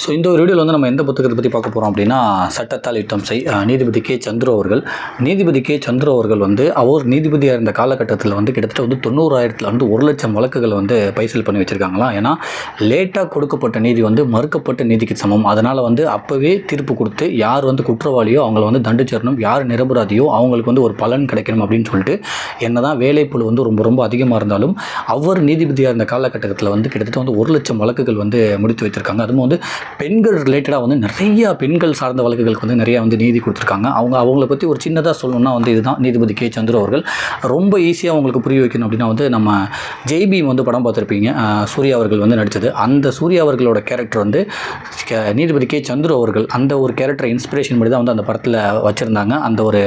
So இந்த ஒரு வீடியோவில் வந்து நம்ம எந்த புத்தகத்தை பற்றி பார்க்க போகிறோம் அப்படின்னா சட்டத்தால் யுத்தம் செய் நீதிபதி கே. சந்துரு அவர்கள். நீதிபதி கே. சந்துரு அவர்கள் வந்து அவர் நீதிபதியாக இருந்த காலகட்டத்தில் வந்து கிட்டத்தட்ட வந்து தொண்ணூறாயிரத்தில் வந்து ஒரு லட்சம் வழக்குகளை வந்து பைசல் பண்ணி வச்சுருக்காங்களாம் ஏன்னா லேட்டாக கொடுக்கப்பட்ட நீதி வந்து மறுக்கப்பட்ட நீதிக்கு சமம். அதனால் வந்து அப்போவே தீர்ப்பு கொடுத்து யார் வந்து குற்றவாளியோ அவங்கள வந்து தண்டிச்சிடணும். யார் நிரபராதியோ அவங்களுக்கு வந்து ஒரு பலன் கிடைக்கணும் அப்படின்னு சொல்லிட்டு என்ன தான் வேலைப்புழு வந்து ரொம்ப ரொம்ப அதிகமாக இருந்தாலும் அவர் நீதிபதியாக இருந்த காலகட்டத்தில் வந்து கிட்டத்தட்ட வந்து ஒரு லட்சம் வழக்குகள் வந்து முடித்து வைத்திருக்காங்க அதுவும் வந்து பெண்கள் ரிலேட்டடாக வந்து நிறையா பெண்கள் சார்ந்த வழக்குகளுக்கு வந்து நிறையா வந்து நீதி கொடுத்துருக்காங்க. அவங்க அவங்கள பற்றி ஒரு சின்னதாக சொல்லணும்னா வந்து இதுதான். நீதிபதி கே. சந்திர அவர்கள். ரொம்ப ஈஸியாக அவங்களுக்கு புரிய வைக்கணும் அப்படின்னா வந்து நம்ம ஜெய்பீம் வந்து படம் பார்த்துருப்பீங்க. சூர்யா அவர்கள் வந்து நடித்தது அந்த சூர்யா அவர்களோட கேரக்டர் வந்து நீதிபதி கே. சந்துரு அவர்கள் அந்த ஒரு கேரக்டரை இன்ஸ்பிரேஷன் பண்ணி தான் வந்து அந்த படத்தில் வச்சுருந்தாங்க. அந்த ஒரு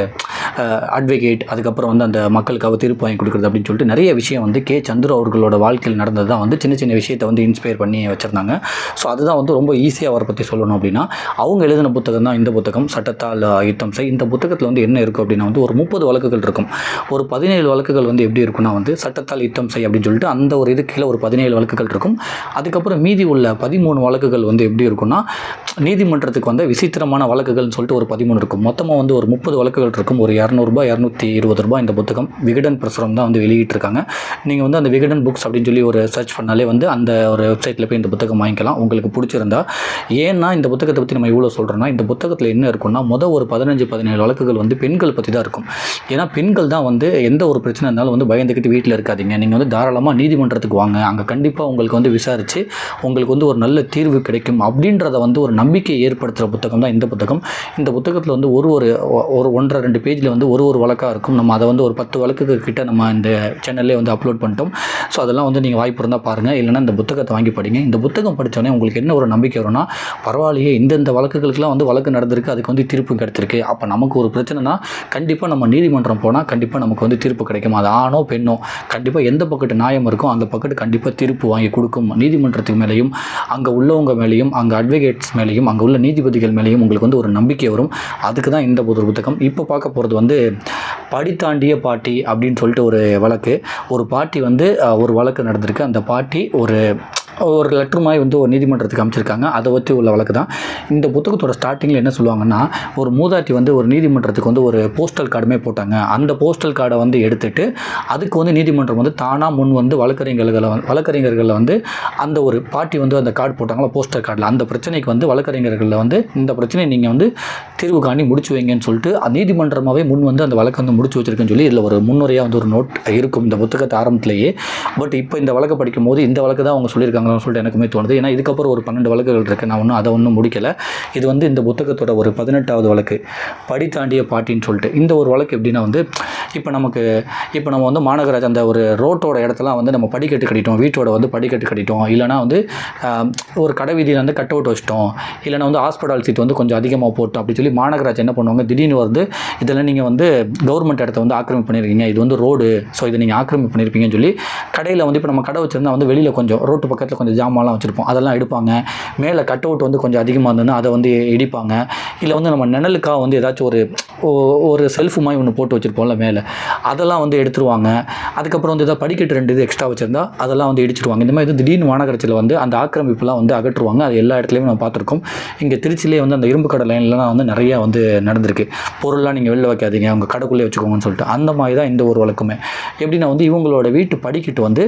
அட்வொகேட் அதுக்கப்புறம் வந்து அந்த மக்களுக்காக தீர்ப்பு வாங்கி கொடுக்குறது அப்படின்னு சொல்லிட்டு நிறைய விஷயம் வந்து கே. சந்துரு அவர்களோட வாழ்க்கையில் நடந்தது தான் வந்து சின்ன சின்ன விஷயத்தை வந்து இன்ஸ்பயர் பண்ணி வச்சுருந்தாங்க. ஸோ அதுதான் வந்து ரொம்ப ஈஸியாக அவரை பற்றி சொல்லணும் அப்படின்னா அவங்க எழுதின புத்தகம் தான் இந்த புத்தகம். சட்டத்தால் யுத்தம் செய். இந்த புத்தகத்தில் வந்து என்ன இருக்கும் அப்படின்னா வந்து ஒரு முப்பது வழக்குகள் இருக்கும். ஒரு பதினேழு வழக்குகள் வந்து எப்படி இருக்குன்னா வந்து சட்டத்தால் யுத்தம் செய் அப்படின்னு சொல்லிட்டு அந்த ஒரு இது கீழே ஒரு பதினேழு வழக்குகள் இருக்கும். அதுக்கப்புறம் மீதி உள்ள பதிமூணு வழக்குகள் வந்து எப்படி இருக்குன்னா நீதிமன்றத்துக்கு வந்து விசித்திரமான வழக்குகள்னு சொல்லிட்டு ஒரு பதிமூணு இருக்கும். மொத்தமாக வந்து ஒரு முப்பது வழக்குகள் இருக்கும். ஒரு இரநூறுபா இரநூத்தி இருபது ரூபாய் இந்த புத்தகம் விகடன் பிரசுரம் தான் வந்து வெளியிட்டிருக்காங்க. நீங்கள் வந்து அந்த விகடன் புக்ஸ் அப்படின்னு சொல்லி ஒரு சர்ச் பண்ணாலே வந்து அந்த ஒரு வெப்சைட்டில் போய் இந்த புத்தகம் வாங்கிக்கலாம். உங்களுக்கு பிடிச்சிருந்தா ஏன்னா இந்த புத்தகத்தை பற்றி நம்ம இவ்வளோ சொல்கிறோன்னா இந்த புத்தகத்தில் என்ன இருக்குன்னா மொதல் ஒரு பதினஞ்சு பதினேழு வழக்குகள் வந்து பெண்கள் பற்றி தான் இருக்கும். ஏன்னா பெண்கள் தான் வந்து எந்த ஒரு பிரச்சனை இருந்தாலும் வந்து பயந்துக்கிட்டு வீட்டில் இருக்காதீங்க. நீங்கள் வந்து தாராளமாக நீதிமன்றத்துக்கு வாங்க. அங்கே கண்டிப்பாக உங்களுக்கு வந்து விசாரித்து உங்களுக்கு வந்து ஒரு நல்ல தீர்வு கிடைக்கும் அப்படின்றத வந்து ஒரு நம்பிக்கையை ஏற்படுத்துகிற புத்தகம் தான் இந்த புத்தகம். இந்த புத்தகத்தில் வந்து ஒரு ஒரு ஒ- ஒரு ஒன்றரை ரெண்டு பேஜில் வந்து ஒரு ஒரு வழக்காக இருக்கும். நம்ம அதை வந்து ஒரு பத்து வழக்குக்கு கிட்ட நம்ம இந்த சேனல்லே வந்து அப்லோட் பண்ணிட்டோம். ஸோ அதெல்லாம் வந்து நீங்கள் வாய்ப்பு இருந்தால் பாருங்கள் இல்லைன்னா இந்த புத்தகத்தை வாங்கி படிங்க. இந்த புத்தகம் படித்தோடனே உங்களுக்கு என்ன ஒரு நம்பிக்கை வரும்னா பரவாயில்லையே இந்தந்த வழக்குகளுக்கெல்லாம் வந்து வழக்கு நடந்திருக்கு அதுக்கு வந்து தீர்ப்பு கிடைச்சிருக்கு அப்போ நமக்கு ஒரு பிரச்சனைனா கண்டிப்பாக நம்ம நீதிமன்றம் போனால் கண்டிப்பாக நமக்கு வந்து தீர்ப்பு கிடைக்கும்? அது ஆணோ பெண்ணோ? கண்டிப்பாக எந்த பக்கத்து நியாயம் இருக்கோ அந்த பக்கத்து கண்டிப்பாக தீர்ப்பு வாங்கி கொடுக்கும். நீதிமன்றத்துக்கு மேலேயும் அங்கே உள்ளவங்க மேலேயும் அங்கே அட்வொகேட்ஸ் மேலேயும் அங்கே உள்ள நீதிபதிகள் மேலேயும் உங்களுக்கு வந்து ஒரு நம்பிக்கை வரும். அதுக்கு தான் இந்த ஒரு புத்தகம். இப்போ பார்க்க போகிறது வந்து படித்தாண்டிய பாட்டி அப்படின்னு சொல்லிட்டு ஒரு வழக்கு. ஒரு பாட்டி வந்து ஒரு வழக்கு நடந்திருக்கு. அந்த பாட்டி ஒரு ஒரு லெட்ருமாய் மாதிரி வந்து ஒரு நீதிமன்றத்துக்கு அமைச்சிருக்காங்க. அதை பற்றி உள்ள வழக்கு தான். இந்த புத்தகத்தோட ஸ்டார்டிங்கில் என்ன சொல்லுவாங்கன்னா ஒரு மூதாட்டி வந்து ஒரு நீதிமன்றத்துக்கு வந்து ஒரு போஸ்டல் கார்டுமே போட்டாங்க. அந்த போஸ்டல் கார்டை வந்து எடுத்துட்டு அதுக்கு வந்து நீதிமன்றம் வந்து தானாக முன் வந்து வழக்கறிஞர்களை வழக்கறிஞர்களை வந்து அந்த ஒரு பாட்டி வந்து அந்த கார்டு போட்டாங்களா போஸ்டர் கார்டில் அந்த பிரச்சனைக்கு வந்து வழக்கறிஞர்களில் வந்து இந்த பிரச்சனையை நீங்கள் வந்து தீர்வு காணி முடிச்சு வைங்கன்னு சொல்லிட்டு அந்த நீதிமன்றமாகவே முன் வந்து அந்த வழக்கு வந்து முடிச்சு வச்சிருக்குன்னு சொல்லி இதில் ஒரு முன்னுரையாக வந்து ஒரு நோட் இருக்கும். இந்த புத்தகத்தை ஆரம்பத்திலேயே. பட் இப்போ இந்த வழக்கை படிக்கும் போது இந்த வழக்கு தான் அவங்க சொல்லியிருக்காங்க. சொல்லியிருக்காங்கன்னு சொல்லிட்டு எனக்குமே தோணுது. ஏன்னா இதுக்கப்புறம் ஒரு பன்னெண்டு வழக்குகள் இருக்குது நான் ஒன்றும் அதை ஒன்றும் முடிக்கல. இது வந்து இந்த புத்தகத்தோட ஒரு பதினெட்டாவது வழக்கு. படி தாண்டிய பாட்டின்னு சொல்லிட்டு. இந்த ஒரு வழக்கு எப்படின்னா வந்து இப்போ நமக்கு இப்போ நம்ம வந்து மாநகராஜ் அந்த ஒரு ரோட்டோட இடத்தெல்லாம் வந்து நம்ம படிக்கட்டு கட்டிட்டோம். வீட்டோட வந்து படிக்கட்டு கட்டிட்டோம். இல்லைனா வந்து ஒரு கடை வீதியில் வந்து கட் அவுட் வச்சிட்டோம். இல்லைனா வந்து ஹாஸ்பிட்டல் சீட் வந்து கொஞ்சம் அதிகமாக போட்டோம் அப்படி சொல்லி மாநகராஜ் என்ன பண்ணுவாங்க? திடீர்னு வந்து இதெல்லாம் நீங்கள் வந்து கவர்மெண்ட் இடத்த வந்து ஆக்கிரமிப்பு பண்ணியிருக்கீங்க இது வந்து ரோடு ஸோ இதை நீங்கள் ஆக்கிரமிப்பு பண்ணியிருப்பீங்கன்னு சொல்லி கடையில் வந்து இப்போ நம்ம கடை வச்சிருந்தா வந்து வெளியில் கொஞ்சம் ரோட்டு பக்கத்தில் கொஞ்சம் ஜாமான்லாம் வச்சுருப்போம். அதெல்லாம் எடுப்பாங்க. மேலே கட் அவுட் வந்து கொஞ்சம் அதிகமாக இருந்ததுன்னா அதை வந்து இடிப்பாங்க. இல்லை வந்து நம்ம நிழலுக்காக வந்து ஏதாச்சும் ஒரு ஒரு செல்ஃப் மாதிரி ஒன்று போட்டு வச்சுருப்போம்ல மேலே. அதெல்லாம் வந்து எடுத்துருவாங்க. அதுக்கப்புறம் வந்து ஏதாவது படிக்கட்டு ரெண்டு இது எக்ஸ்ட்ரா வச்சுருந்தா அதெல்லாம் வந்து இடிச்சிருவாங்க. இந்த மாதிரி வந்து திடீர்னு மாநகராட்சியில் வந்து அந்த ஆக்கிரமிப்புலாம் வந்து அகற்றுவாங்க. அது எல்லா இடத்துலையும் நம்ம பார்த்துருக்கோம். இங்கே திருச்சியிலே வந்து அந்த இரும்பு கடை லைன்லாம் வந்து நிறையா வந்து நடந்திருக்கு. பொருள்லாம் நீங்கள் வெளில வைக்காதீங்க. அவங்க கடைக்குள்ளே வச்சுக்கோங்கன்னு சொல்லிட்டு. அந்த மாதிரி தான் இந்த ஒரு வழக்குமே. எப்படின்னா வந்து இவங்களோட வீட்டு படிக்கட்டு வந்து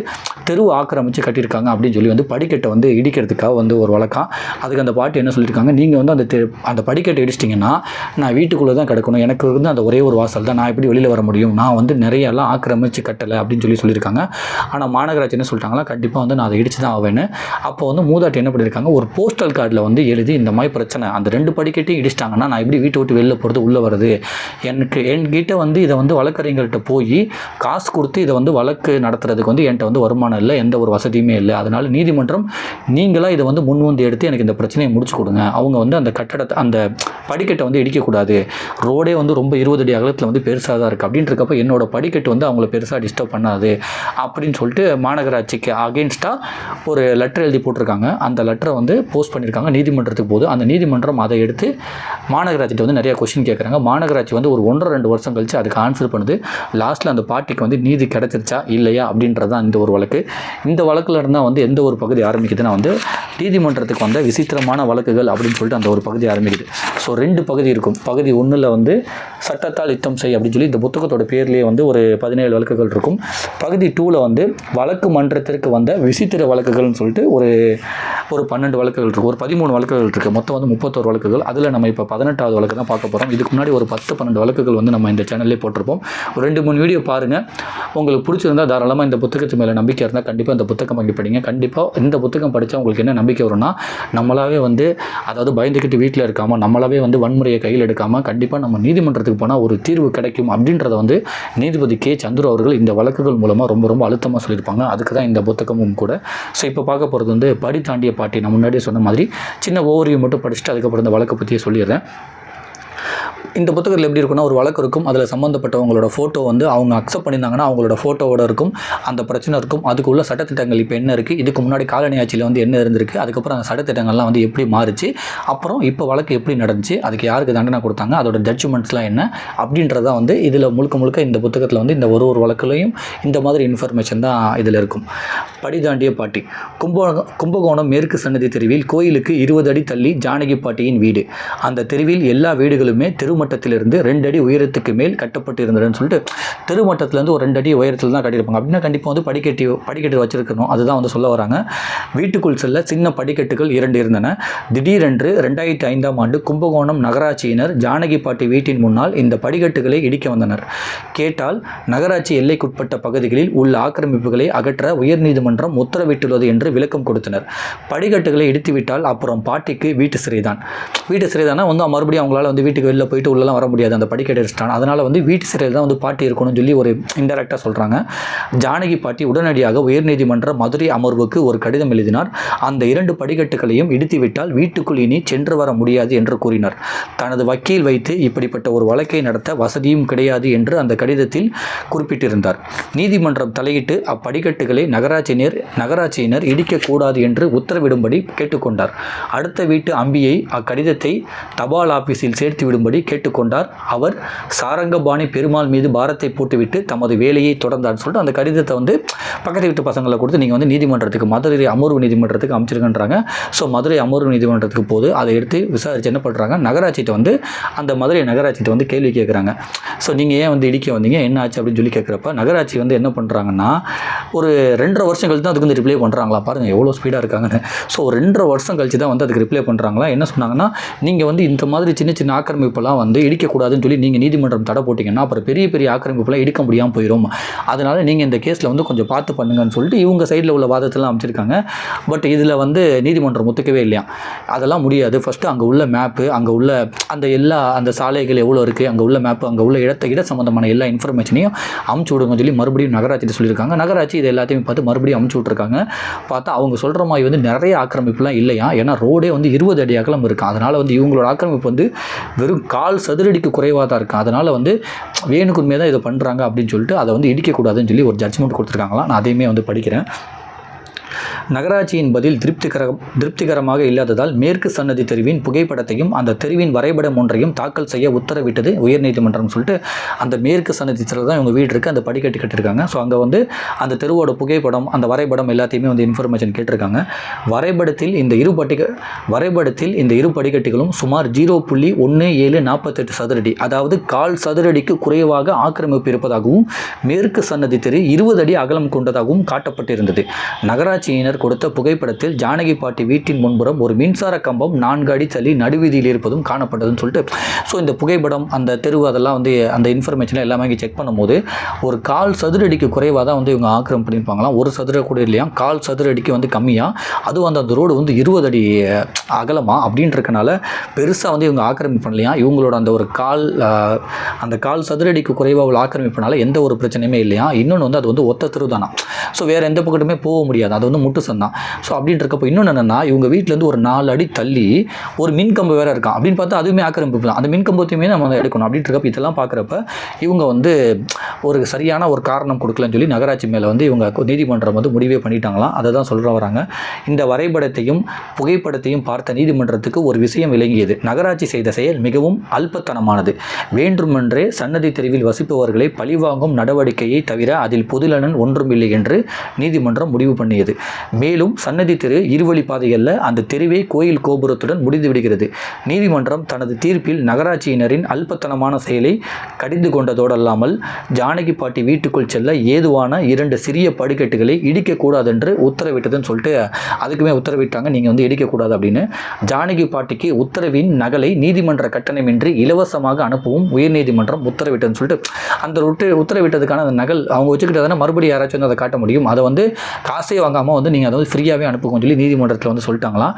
தெருவு ஆக்கிரமித்து கட்டியிருக்காங்க அப்படின்னு சொல்லி வந்து படிக்கட்டை வந்து இடிக்கிறதுக்காக வந்து ஒரு வழக்கம். அதுக்கு அந்த பாட்டி என்ன சொல்லியிருக்காங்க நீங்கள் வந்து அந்த தெ- அந்த படிக்கட்டை இடிச்சிட்டிங்கன்னா நான் வீட்டுக்குள்ளே தான் கிடக்கணும். எனக்கு வந்து அந்த ஒரே ஒரு வாசல் தான். நான் எப்படி வெளியில் வர முடியும்? நான் வந்து நிறைய எல்லாம் ஆக்கிரமிச்சு கட்டலை அப்படின்னு சொல்லி சொல்லியிருக்காங்க ஆனால் மாநகராட்சி என்ன சொல்லிட்டாங்களா கண்டிப்பாக வந்து நான் அதை இடிச்சு தான் ஆவேன்னு. அப்போ வந்து மூதாட்டி என்ன பண்ணியிருக்காங்க ஒரு போஸ்டல் கார்டில் வந்து எழுதி இந்த மாதிரி பிரச்சனை. அந்த ரெண்டு படிக்கட்டையும் இடிச்சிட்டாங்கன்னா நான் எப்படி வீட்டை விட்டு வெளில போகிறது உள்ளே வருது எனக்கு என்கிட்ட வந்து இதை வந்து வழக்கறிஞர்கிட்ட போய் காசு கொடுத்து இதை வந்து வழக்கு நடத்துறதுக்கு வந்து என்கிட்ட வந்து வருமானம் இல்லை. எந்த ஒரு வசதியுமே இல்லை. அதனால் நீதிமன்றம் நீங்களாக இதை வந்து முன்வந்து எடுத்து எனக்கு இந்த பிரச்சனையை முடிச்சு கொடுங்க. அவங்க வந்து அந்த கட்டடத்தை அந்த படிக்கட்டை வந்து இடிக்கக்கூடாது. ரோடே வந்து ரொம்ப இருபது அடி அகலத்தில் வந்து பெருசாக தான் இருக்குது அப்படின்றப்ப என்னோட படிக்கட்டு வந்து அவங்கள பெருசாக டிஸ்டர்ப் பண்ணாது. அப்படின்னு சொல்லிட்டு மாநகராட்சிக்கு அகேன்ஸ்டாக ஒரு லெட்டர் எழுதி போட்டிருக்காங்க. அந்த லெட்டரை வந்து போஸ்ட் பண்ணியிருக்காங்க. நீதிமன்றத்துக்கு போது அந்த நீதிமன்றம் அதை எடுத்து மாநகராட்சிட்ட வந்து நிறைய கொஸ்டின் கேட்குறாங்க மாநகராட்சி வந்து ஒரு ஒன்றரை ரெண்டு வருஷம் கழிச்சு அதுக்கு ஆன்சர் பண்ணுது. லாஸ்ட்டில் அந்த பார்ட்டிக்கு வந்து நீதி கிடைச்சிருச்சா? இல்லையா? அப்படின்றது தான் இந்த ஒரு வழக்கு. இந்த வழக்கில் இருந்தால் வந்து எந்த ஒரு ஒரு பகுதி ஆரம்பிக்குதுன்னா வந்து நீதிமன்றத்துக்கு வந்த விசித்திரமான வழக்குகள் அப்படின்னு சொல்லிட்டு அந்த ஒரு பகுதி ஆரம்பிக்குது. ஸோ ரெண்டு பகுதி இருக்கும். பகுதி ஒன்றில் வந்து சட்டத்தால் யுத்தம் செய் அப்படின்னு சொல்லி இந்த புத்தகத்தோட பேர்லேயே வந்து ஒரு பதினேழு வழக்குகள் இருக்கும். பகுதி டூவில் வந்து வழக்கு மன்றத்திற்கு வந்த விசித்திர வழக்குகள்னு சொல்லிட்டு ஒரு ஒரு பன்னெண்டு வழக்குகள் இருக்குது ஒரு பதிமூணு வழக்குகள் இருக்குது மொத்தம் வந்து முப்பத்தோரு வழக்குகள். அதில் நம்ம இப்போ பதினெட்டாவது வழக்கு தான் பார்க்க போகிறோம் இதுக்கு முன்னாடி ஒரு பத்து பன்னெண்டு வழக்குகள் வந்து நம்ம இந்த சேனல்லே போட்டிருப்போம். ஒரு ரெண்டு மூணு வீடியோ பாருங்கள் உங்களுக்கு பிடிச்சிருந்தா தாராளமாக இந்த புத்தகத்து மேலே நம்பிக்கை இருந்தால் கண்டிப்பாக இந்த புத்தகம் வாங்கி படிங்க. கண்டிப்பாக இந்த புத்தகம் படித்தா உங்களுக்கு என்ன நம்பிக்கை வரும்னா நம்மளாவே வந்து அதாவது பயந்துக்கிட்டு வீட்டில் இருக்காமல் நம்மளாவே வந்து வன்முறையை கையில் எடுக்காமல் கண்டிப்பாக நம்ம நீதிமன்றத்துக்கு போனால் ஒரு தீர்வு கிடைக்கும் அப்படின்றத வந்து நீதிபதி கே. சந்துரு அவர்கள் இந்த வழக்குகள் மூலமாக ரொம்ப ரொம்ப அழுத்தமாக சொல்லியிருப்பாங்க. அதுக்கு தான் இந்த புத்தகமும் கூட. ஸோ இப்போ பார்க்க போகிறது வந்து படி தாண்டிய பாட்டி நான் முன்னாடியே சொன்ன மாதிரி சின்ன ஓவரியும் மட்டும் படிச்சுட்டு அதுக்கப்புறம் இந்த வழக்கை பற்றியே சொல்லிடுறேன். இந்த புத்தகத்தில் எப்படி இருக்குன்னா ஒரு வழக்கு இருக்கும். அதில் சம்மந்தப்பட்டவங்களோட ஃபோட்டோ வந்து அவங்க அக்செப்ட் பண்ணியிருந்தாங்கன்னா அவங்களோட ஃபோட்டோவோட இருக்கும். அந்த பிரச்சனை இருக்கும். அதுக்குள்ள சட்டத்திட்டங்கள் இப்போ என்ன இருக்குது இதுக்கு முன்னாடி காலனி ஆட்சியில் வந்து என்ன இருந்திருக்கு? அதுக்கப்புறம் அந்த சட்டத்திட்டங்கள்லாம் வந்து எப்படி மாறுச்சு? அப்புறம் இப்போ வழக்கு எப்படி நடந்துச்சு? அதுக்கு யாருக்கு தண்டனை கொடுத்தாங்க? அதோட ஜட்ஜ்மெண்ட்ஸ்லாம் என்ன? அப்படின்றத வந்து இதில் முழுக்க முழுக்க இந்த புத்தகத்தில் வந்து இந்த ஒரு ஒரு வழக்குலையும் இந்த மாதிரி இன்ஃபர்மேஷன் தான் இதில் இருக்கும். படி தாண்டிய பாட்டி. கும்பகோணம் கும்பகோணம் மேற்கு சன்னதி தெருவில் கோயிலுக்கு இருபது அடி தள்ளி ஜானகி பாட்டியின் வீடு. அந்த தெருவில் எல்லா வீடுகளுமே தெருமட்டத்திலிருந்து ரெண்டு அடி உயரத்துக்கு மேல் கட்டப்பட்டு இருந்ததுன்னு சொல்லிட்டு தெருமட்டத்திலேருந்து ஒரு ரெண்டு அடி உயரத்தில் தான் கட்டியிருப்பாங்க. அப்படின்னா கண்டிப்பாக வந்து படிக்கட்டி படிக்கட்டு வச்சிருக்கணும். அதுதான் வந்து சொல்ல வராங்க. வீட்டுக்குள் செல்ல சின்ன படிக்கட்டுகள் இரண்டு இருந்தன. திடீரென்று ரெண்டாயிரத்தி ஐந்தாம் ஆண்டு கும்பகோணம் நகராட்சியினர் ஜானகி பாட்டி வீட்டின் முன்னால் இந்த படிக்கட்டுகளை இடிக்க வந்தனர். கேட்டால் நகராட்சி எல்லைக்குட்பட்ட பகுதிகளில் உள்ள ஆக்கிரமிப்புகளை அகற்ற உயர்நீதிமன்றம் உத்தரவிட்டுள்ளது என்று விளக்கம் கொடுத்தனர். படிக்கட்டுகளை இடித்துவிட்டால் அப்புறம் பாட்டிக்கு வீட்டு சிறைதான். வீட்டு சிறைதானா? வந்து மறுபடியும் அவங்களால வந்து வீட்டுக்கு வெளில போயிட்டு உள்ளலாம் வர முடியாது அந்த படிக்கட்டு அதனால் வந்து வீட்டு சிறையில் தான் வந்து பாட்டி இருக்கணும்னு சொல்லி ஒரு இன்டெரக்டாக சொல்கிறாங்க ஜானகி பாட்டி உடனடியாக உயர்நீதிமன்ற மதுரை அமர்வுக்கு ஒரு கடிதம் எழுதினார். அந்த இரண்டு படிக்கட்டுகளையும் இடித்துவிட்டால் வீட்டுக்குள் இனி சென்று வர முடியாது என்று கூறினார். தனது வக்கீல் வைத்து இப்படிப்பட்ட ஒரு வழக்கை நடத்த வசதியும் கிடையாது என்று அந்த கடிதத்தில் குறிப்பிட்டிருந்தார். நீதிமன்றம் தலையிட்டு அப்படிக்கட்டுகளை நகராட்சியினர் நகராட்சியினர் இடிக்கக்கூடாது என்று உத்தரவிடும்படி கேட்டுக்கொண்டார். அடுத்த வீட்டு அம்பியை அக்கடிதத்தை தபால் ஆபீஸில் சேர்த்து விடும்படி கேட்டுக்கொண்டார். அவர் சாரங்கபாணி பெருமாள் மீது பாரத்தை போட்டுவிட்டு தமது வேலையை தொடர்ந்தார்னு சொல்லிட்டு அந்த கடிதத்தை வந்து பக்கத்து வீட்டு பசங்களை கொடுத்து நீங்கள் வந்து நீதிமன்றத்துக்கு மதுரை அமர்வு நீதிமன்றத்துக்கு அமைச்சிருக்கன்றாங்க ஸோ மதுரை அமர்வு நீதிமன்றத்துக்கு போது அதை எடுத்து விசாரிச்சு என்ன பண்ணுறாங்க நகராட்சிகிட்ட வந்து அந்த மதுரை நகராட்சிகிட்ட வந்து கேள்வி கேட்குறாங்க ஸோ நீங்கள் ஏன் வந்து இடிக்க வந்தீங்க? என்ன ஆச்சு அப்படின்னு சொல்லி கேட்குறப்ப நகராட்சி வந்து என்ன பண்ணுறாங்கன்னா ஒரு ரெண்டரை வருஷம் கழிச்சு தான் அதுக்கு வந்து ரிப்ளை பண்ணுறாங்களா பாருங்கள் எவ்வளோ ஸ்பீடாக இருக்காங்கன்னு. ஸோ ரெண்டரை வருஷம் கழிச்சு தான் வந்து அதுக்கு ரிப்ளை பண்ணுறாங்களா என்ன சொன்னாங்கன்னா நீங்கள் வந்து இந்த மாதிரி சின்ன சின்ன ஆக்கிரமிப்பெல்லாம் வந்து வந்து இடிக்கக்கூடாதுன்னு சொல்லி நீங்கள் நீதிமன்றம் தடை போட்டிங்கன்னா அப்புறம் பெரிய பெரிய ஆக்கிரமிப்புலாம் இடிக்க முடியாமல் போயிடும் அதனால் நீங்கள் இந்த கேஸில் வந்து கொஞ்சம் பார்த்து பண்ணுங்கன்னு சொல்லிட்டு இவங்க சைடில் உள்ள வாதத்தெல்லாம் அமைச்சிருக்காங்க. பட் இதில் வந்து நீதிமன்றம் ஒத்துக்கவே இல்லையா? அதெல்லாம் முடியாது. ஃபஸ்ட்டு அங்கே உள்ள மேப்பு அங்கே உள்ள அந்த எல்லா அந்த சாலைகள் எவ்வளோ இருக்குது அங்கே உள்ள மேப்பு அங்கே உள்ள இடத்த இட சம்மந்தமான எல்லா இன்ஃபர்மேஷனையும் அமுச்சு விடுங்கன்னு சொல்லி மறுபடியும் நகராட்சியில் சொல்லியிருக்காங்க. நகராட்சி இது எல்லாத்தையும் பார்த்து மறுபடியும் அமுச்சு விட்ருக்காங்க பார்த்தா அவங்க சொல்கிற மாதிரி வந்து நிறைய ஆக்கிரமிப்புலாம் இல்லையா? ஏன்னா ரோடே வந்து இருபது அடி அகலம் இருக்குது அதனால் வந்து இவங்களோட ஆக்கிரமிப்பு வந்து வெறும் கால் சதுரடிக்கு குறைவாக தான் இருக்குது அதனால் வந்து வேணுக்குமே தான் இதை பண்ணுறாங்க அப்படின்னு சொல்லிட்டு அதை வந்து இடிக்கக்கூடாதுன்னு சொல்லி ஒரு ஜட்ஜ்மெண்ட் கொடுத்துருக்காங்களாம். நான் அதையுமே வந்து படிக்கிறேன். நகராட்சியின் பதில் திருப்திகர திருப்திகரமாக இல்லாததால் மேற்கு சன்னதி தெருவின் புகைப்படத்தையும் அந்த தெருவின் வரைபடம் ஒன்றையும் தாக்கல் செய்ய உத்தரவிட்டது உயர்நீதிமன்றம் சொல்லிட்டு அந்த மேற்கு சன்னதி தெருவில் தான் இவங்க வீடு இருக்குது அந்த படிக்கட்டு கட்டிருக்காங்க. ஸோ அங்கே வந்து அந்த தெருவோட புகைப்படம் அந்த வரைபடம் எல்லாத்தையுமே வந்து இன்ஃபர்மேஷன் கேட்டிருக்காங்க. வரைபடத்தில் இந்த இரு படிக்க வரைபடத்தில் இந்த இரு படிக்கட்டுகளும் சுமார் ஜீரோ புள்ளி ஒன்று ஏழு நாற்பத்தெட்டு சதுரடி அதாவது கால் சதுரடிக்கு குறைவாக ஆக்கிரமிப்பு இருப்பதாகவும் மேற்கு சன்னதி தெரு இருபது அடி அகலம் கொண்டதாகவும் காட்டப்பட்டிருந்தது. ஆராய்ச்சியினர் கொடுத்த புகைப்படத்தில் ஜானகி பாட்டி வீட்டின் முன்புறம் ஒரு மின்சார கம்பம் நான்கு அடி தள்ளி நடுவீதியில் இருப்பதும் காணப்பட்டதுன்னு சொல்லிட்டு ஸோ இந்த புகைப்படம் அந்த தெருவு அதெல்லாம் வந்து அந்த இன்ஃபர்மேஷன் எல்லாமே இங்கே செக் பண்ணும்போது ஒரு கால் சதுரடிக்கு குறைவாக தான் வந்து இவங்க ஆக்கிரம் பண்ணியிருப்பாங்களாம். ஒரு சதுர கூட இல்லையா? கால் சதுரடிக்கு வந்து கம்மியாக அதுவும் அந்த அந்த ரோடு வந்து இருபது அடி அகலமாக அப்படின்றக்கனால பெருசாக வந்து இவங்க ஆக்கிரமிப்பு பண்ணலையா? இவங்களோட அந்த ஒரு கால் அந்த கால் சதுரடிக்கு குறைவாக உள்ள ஆக்கிரமிப்புனால எந்த ஒரு பிரச்சனையுமே இல்லையா? இன்னொன்று வந்து அது வந்து ஒத்த தெருவு தானா ஸோ வேறு எந்த பக்கத்துமே போக முடியாது. அது வந்து முட்டு சந்தான் ஸோ அப்படின்ற இருக்கப்போ இன்னொன்று என்னென்னா இவங்க வீட்டிலேருந்து ஒரு நாலு அடி தள்ளி ஒரு மின்கம்பு வேறு இருக்கான். அப்படின்னு பார்த்தா அதுவுமே ஆக்கிரமிப்பு தான். அந்த மின் கம்பத்தையுமே நம்ம எடுக்கணும். அப்படின்ட்டு இருக்கப்போ இதெல்லாம் பார்க்குறப்ப இவங்க வந்து ஒரு சரியான ஒரு காரணம் கொடுக்கலன்னு சொல்லி நகராட்சி மேலே வந்து இவங்க நீதிமன்றம் வந்து முடிவே பண்ணிட்டாங்களாம். அதை தான் சொல்கிற வராங்க. இந்த வரைபடத்தையும் புகைப்படத்தையும் பார்த்த நீதிமன்றத்துக்கு ஒரு விஷயம் விளங்கியது. நகராட்சி செய்த செயல் மிகவும் அல்பத்தனமானது. வேண்டுமென்றே சன்னதி தெருவில் வசிப்பவர்களை பழிவாங்கும் நடவடிக்கையை தவிர அதில் பொதுநலன் ஒன்றுமில்லை என்று நீதிமன்றம் முடிவு பண்ணியது. மேலும் சன்னதி தெரு இருவழி பாதைகளில் அந்த தெருவே கோயில் கோபுரத்துடன் முடிந்து விடுகிறது. நீதிமன்றம் தனது தீர்ப்பில் நகராட்சியினரின் அல்பத்தனமான செயலை கடிந்து கொண்டதோடல்லாமல் ஜானகி பாட்டி வீட்டுக்குள் செல்ல ஏதுவான இரண்டு சிறிய படிக்கட்டுகளை இடிக்கக்கூடாதென்று உத்தரவிட்டதுன்னு சொல்லிட்டு அதுக்குமே உத்தரவிட்டாங்க. நீங்கள் வந்து இடிக்கக்கூடாது அப்படின்னு. ஜானகி பாட்டிக்கு உத்தரவின் நகலை நீதிமன்ற கட்டணமின்றி இலவசமாக அனுப்பவும் உயர்நீதிமன்றம் உத்தரவிட்டதுன்னு சொல்லிட்டு அந்த உத்தரவிட்டதுக்கான அந்த நகல் அவங்க வச்சுக்கிட்டதானே மறுபடியும் யாராச்சும் வந்து அதை காட்ட முடியும். அதை வந்து காசே வாங்காமல் வந்து நீங்கள் அதை வந்து ஃப்ரீயாகவே அனுப்புங்கன்னு சொல்லி நீதிமன்றத்தில் வந்து சொல்லிட்டாங்களாம்.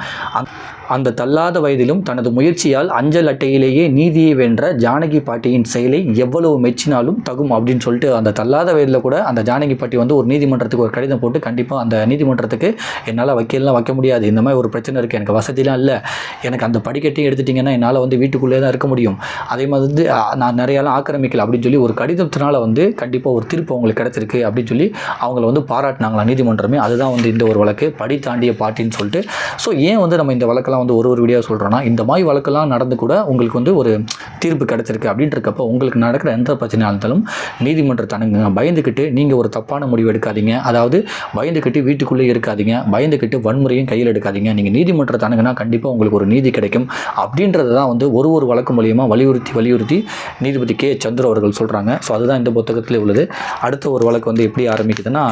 அந்த- தள்ளாத வயதிலும் தனது முயற்சியால் அஞ்சல் அட்டையிலேயே நீதியை வென்ற ஜானகி பாட்டியின் செயலை எவ்வளவு மெச்சினாலும் தகும் அப்படின்னு சொல்லிட்டு அந்த தள்ளாத வயதில் கூட அந்த ஜானகி பாட்டி வந்து ஒரு நீதிமன்றத்துக்கு ஒரு கடிதம் போட்டு கண்டிப்பாக அந்த நீதிமன்றத்துக்கு என்னால் வக்கீல்லாம் வைக்க முடியாது. இந்த மாதிரி ஒரு பிரச்சனை இருக்குது எனக்கு வசதிலாம் இல்லை. எனக்கு அந்த படிக்கட்டையும் எடுத்துட்டிங்கன்னா என்னால் வந்து வீட்டுக்குள்ளே தான் இருக்க முடியும். அதே மாதிரி வந்து நான் நிறையாலாம் ஆக்கிரமிக்கல அப்படின்னு சொல்லி ஒரு கடிதத்தினால் வந்து கண்டிப்பாக ஒரு தீர்ப்பு அவங்களுக்கு கிடச்சிருக்கு அப்படின்னு சொல்லி அவங்கள வந்து பாராட்டினாங்களா நீதிமன்றமே. அதுதான் வந்து இந்த ஒரு வழக்கு. படி தாண்டிய பாட்டின்னு சொல்லிட்டு. ஸோ ஏன் வந்து நம்ம இந்த வழக்கெல்லாம் வந்து ஒரு ஒரு வீடியோ சொல்கிறோன்னா இந்த மாதிரி வழக்கெல்லாம் நடந்து கூட உங்களுக்கு வந்து ஒரு தீர்ப்பு கிடச்சிருக்கு அப்படின்றக்கப்ப உங்களுக்கு நடக்கிற எந்த பிரச்சனையாக இருந்தாலும் நீதிமன்றத்தை அணுங்க பயந்துக்கிட்டு நீங்கள் ஒரு தப்பான முடிவு எடுக்காதீங்க. அதாவது பயந்துக்கிட்டு வீட்டுக்குள்ளே இருக்காதீங்க. பயந்துக்கிட்டு வன்முறையும் கையில் எடுக்காதீங்க. நீங்கள் நீதிமன்றத்தை அணுகுனா கண்டிப்பாக உங்களுக்கு ஒரு நீதி கிடைக்கும். அப்படின்றது தான் வந்து ஒரு ஒரு வழக்கு மூலியமாக வலியுறுத்தி வலியுறுத்தி நீதிபதி கே. சந்திர அவர்கள் சொல்கிறாங்க ஸோ அதுதான் இந்த புத்தகத்தில் உள்ளது. அடுத்த ஒரு வழக்கு வந்து எப்படி ஆரம்பிக்குதுன்னா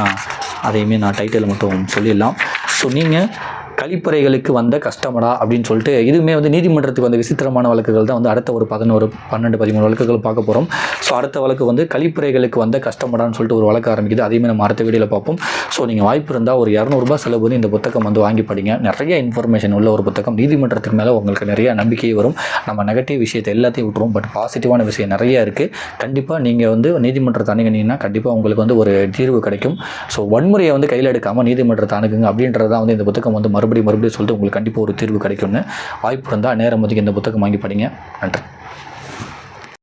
அதையுமே நான் டைட்டில் மட்டும் சொல்லிடலாம். ஸோ நீங்கள் கழிப்பறைகளுக்கு வந்த கஸ்டமரா அப்படின்னு சொல்லிட்டு இதுவுமே வந்து நீதிமன்றத்துக்கு வந்த விசித்திரமான வழக்குகள் தான் வந்து அடுத்த ஒரு பதினோரு பன்னெண்டு பதிமூணு வழக்குகள் பார்க்க போகிறோம் ஸோ அடுத்த வழக்கு வந்து கழிப்பறைகளுக்கு வந்த கஸ்டமரான்னு சொல்லிட்டு ஒரு வழக்கு ஆரம்பிக்குது. அதையுமே நம்ம அடுத்த வீடியோவில் பார்ப்போம். ஸோ நீங்கள் வாய்ப்பு இருந்தால் ஒரு இரநூறுபா செலவு வந்து இந்த புத்தகம் வந்து வாங்கி படிங்க. நிறைய இன்ஃபர்மேஷன் உள்ள ஒரு புத்தகம். நீதிமன்றத்துக்கு மேலே உங்களுக்கு நிறைய நம்பிக்கை வரும். நம்ம நெகட்டிவ் விஷயத்தை எல்லாத்தையும் விட்டுரும் பட் பாசிட்டிவான விஷயம் நிறைய இருக்குது கண்டிப்பாக நீங்கள் வந்து நீதிமன்றத்தை அணுகினீங்கன்னா கண்டிப்பாக உங்களுக்கு வந்து ஒரு தீர்வு கிடைக்கும். ஸோ வன்முறையை வந்து கையில் எடுக்காமல் நீதிமன்றத்தை அணுகுங்க அப்படின்றது தான் வந்து இந்த புத்தகம் வந்து மறுபடியும் மறுபடியும் சொல்லிட்டு உங்களுக்கு கண்டிப்பாக ஒரு தீர்வு கிடைக்கும்னு வாய்ப்பு இருந்தால் நேரம் ஒதுக்கி இந்த புத்தகம் வாங்கி படிங்க. நன்றி.